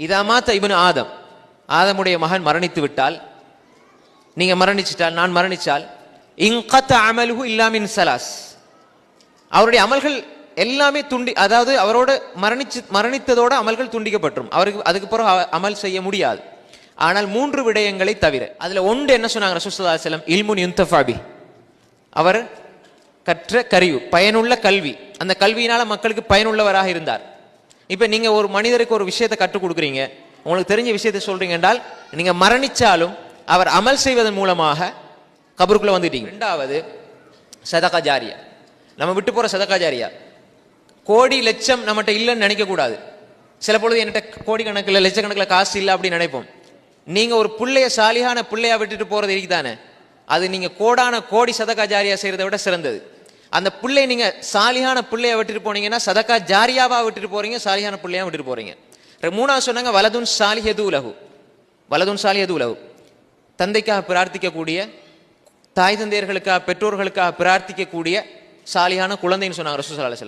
இதாமாத்த இப்னு ஆதம். ஆதமுடைய மகன் மரணித்து விட்டால் நீங்க மரணிச்சிட்டால் நான் மரணிச்சால் இங்கத்த அமலுஹு இல்லாமின் சலாஸ். அவருடைய அமல்கள் எல்லாமே துண்டி அதாவது அவரோட மரணிச்சு மரணித்ததோட அமல்கள் துண்டிக்கப்பட்டுரும் அவருக்கு அதுக்கு பிறகு அவ- அமல் செய்ய முடியாது. ஆனால் மூன்று விடயங்களை தவிர அதில் ஒன்று என்ன சொன்னாங்க ரசூலுல்லாஹி அலைஹி இல்முன் யுன்தஃபாபி அவர் கற்ற கருவி பயனுள்ள கல்வி. அந்த கல்வியினால் மக்களுக்கு பயனுள்ளவராக இருந்தார். இப்போ நீங்கள் ஒரு மனிதருக்கு ஒரு விஷயத்தை கற்றுக் கொடுக்குறீங்க. உங்களுக்கு தெரிஞ்ச விஷயத்தை சொல்கிறீங்க என்றால் நீங்கள் மரணிச்சாலும் அவர் அமல் செய்வதன் மூலமாக கபருக்குள்ளே வந்துட்டீங்க. ரெண்டாவது சதகா ஜாரியா. நம்ம விட்டு போகிற சதகா ஜாரியா. கோடி லட்சம் நம்மகிட்ட இல்லைன்னு நினைக்கக்கூடாது. சில பொழுது என்கிட்ட கோடி கணக்கில் லட்சக்கணக்கில் காசு இல்லை அப்படின்னு நினைப்போம். நீங்கள் ஒரு பிள்ளைய சாலியான பிள்ளையா விட்டுட்டு போகிறது இருக்குதானே அது நீங்கள் கோடான கோடி சதகா ஜாரியா விட சிறந்தது. அந்த பிள்ளை நீங்க சாலியான பிள்ளைய விட்டுட்டு போனீங்கன்னா சதக்கா ஜாரியாவா விட்டுட்டு போறீங்க சாலியான பிள்ளையா விட்டுட்டு போறீங்க. மூணாவது சொன்னாங்க வலதுன் சாலிஹது உலகு. வலதுன் சாலிஹது உலகு. தந்தைக்காக பிரார்த்திக்கக்கூடிய தாய் தந்தையர்களுக்காக பெற்றோர்களுக்காக பிரார்த்திக்கக்கூடிய சாலியான குழந்தைன்னு சொன்னாங்க ரசூல் ஸல்லல்லாஹு